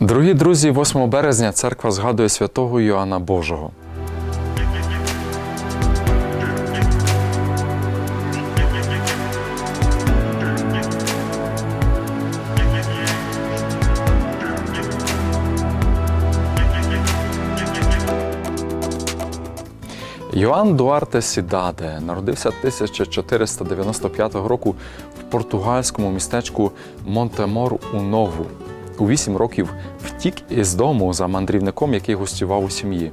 Дорогі друзі, 8 березня церква згадує святого Йоанна Божого. Йоанн Дуарте Сідаде народився 1495 року в португальському містечку Монтемор у Нову. У вісім років втік із дому за мандрівником, який гостював у сім'ї.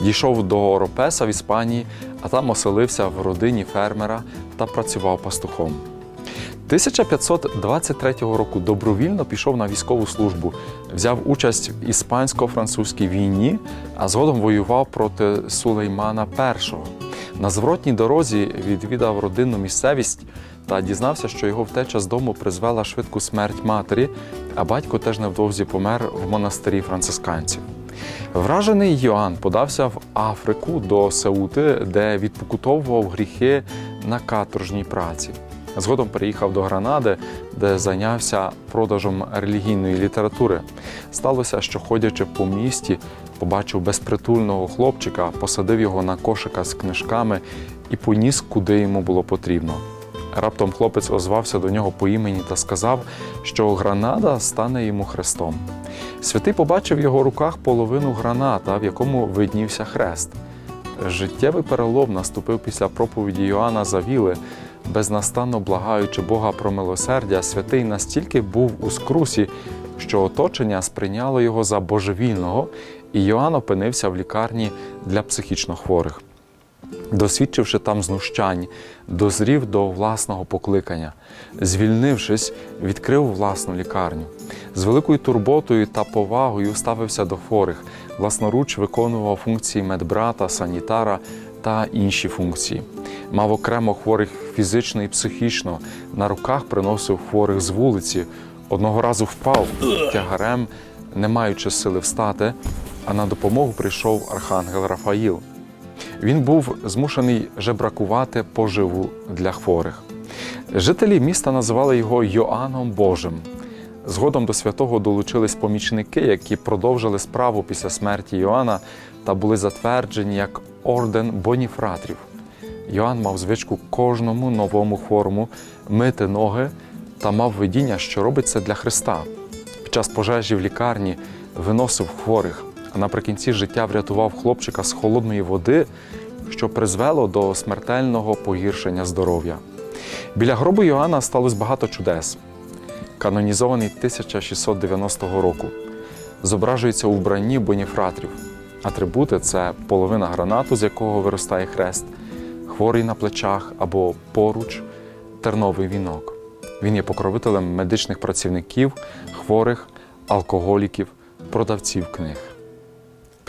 Дійшов до Оропеса в Іспанії, а там оселився в родині фермера та працював пастухом. 1523 року добровільно пішов на військову службу, взяв участь в іспансько-французькій війні, а згодом воював проти Сулеймана І. На зворотній дорозі відвідав родинну місцевість та дізнався, що його втеча з дому призвела швидку смерть матері, а батько теж невдовзі помер в монастирі францисканців. Вражений Йоанн подався в Африку до Сеути, де відпокутовував гріхи на каторжній праці. Згодом переїхав до Гранади, де зайнявся продажем релігійної літератури. Сталося, що ходячи по місті, побачив безпритульного хлопчика, посадив його на кошика з книжками і поніс, куди йому було потрібно. Раптом хлопець озвався до нього по імені та сказав, що гранада стане йому хрестом. Святий побачив в його руках половину граната, в якому виднівся хрест. Життєвий перелом наступив після проповіді Йоанна Завіли, безнастанно благаючи Бога про милосердя, святий настільки був у скрусі, що оточення сприйняло його за божевільного, і Йоанн опинився в лікарні для психічно хворих. Досвідчивши там знущань, дозрів до власного покликання. Звільнившись, відкрив власну лікарню. З великою турботою та повагою ставився до хворих, власноруч виконував функції медбрата, санітара та інші функції. Мав окремо хворих фізично і психічно, на руках приносив хворих з вулиці. Одного разу впав тягарем, не маючи сили встати, а на допомогу прийшов архангел Рафаїл. Він був змушений жебракувати поживу для хворих. Жителі міста називали його Йоанном Божим. Згодом до святого долучились помічники, які продовжили справу після смерті Йоанна та були затверджені як орден боніфратрів. Йоанн мав звичку кожному новому хворому мити ноги та мав видіння, що робить це для Христа. Під час пожежі в лікарні виносив хворих, наприкінці життя врятував хлопчика з холодної води, що призвело до смертельного погіршення здоров'я. Біля гробу Йоанна сталося багато чудес. Канонізований 1690 року. Зображується у вбранні боніфратрів. Атрибути це половина гранату, з якого виростає хрест, хворий на плечах або поруч терновий вінок. Він є покровителем медичних працівників, хворих, алкоголіків, продавців книг.